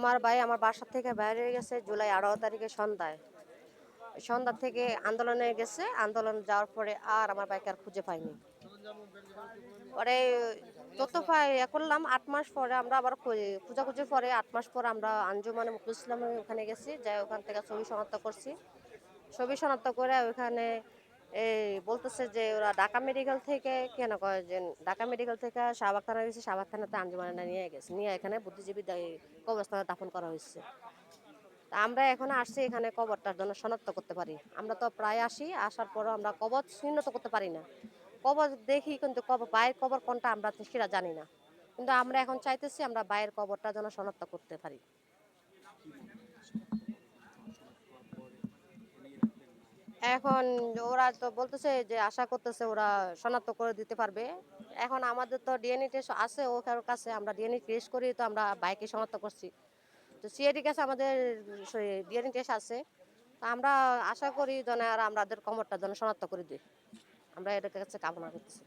আমার ভাই আমার বাসা থেকে বাইরে গেছে জুলাই আঠারো তারিখে সন্ধ্যায়। সন্ধ্যা থেকে আন্দোলনে গেছে, আন্দোলন যাওয়ার পরে আর আমার বাইক আর খুঁজে পাইনি। পরে পাই ইয়ে করলাম, আট মাস পরে আমরা আবার খু- খোঁজাখুঁজি পরে আট মাস পরে আমরা আঞ্জুমানে মুকুল ইসলামের ওখানে গেছি, যাই ওখান থেকে ছবি শনাক্ত করছি। ছবি শনাক্ত করে ওখানে এই বলতেছে যে ওরা ঢাকা মেডিকেল থেকে কেন কয় যে ঢাকা মেডিকেল থেকে শাহবাগ থানা গেছে শাহবাগ থানাতে আঞ্জুমানে নিয়ে গেছে। নিয়ে এখানে বুদ্ধিজীবী কবরস্থানে দাফন করা হয়েছে। আমরা এখন আসছি এখানে কবরটার জন্য শনাক্ত করতে পারি। আমরা তো প্রায় আসি, আসার পরও আমরা কবর চিহ্নিত করতে পারি না। কবর দেখি কিন্তু কবর বাইরের কবর কোনটা আমরা সেটা জানি না। কিন্তু আমরা এখন চাইতেছি আমরা বাইরের কবরটা যেন শনাক্ত করতে পারি। এখন ওরা তো বলতেছে যে আশা করতেছে ওরা শনাক্ত করে দিতে পারবে। এখন আমাদের তো ডিএনএ টেস্ট আছে ওখার কাছে আমরা ডিএনএ টেস্ট করি, তো আমরা বাইকে শনাক্ত করছি। তো সিআইডির কাছে আমাদের ডিএনএ টেস্ট আছে। তো আমরা আশা করি যেন আর আমাদের কমরটা যেন শনাক্ত করে দিই আমরা এটার কাছে কামনা করতেছি।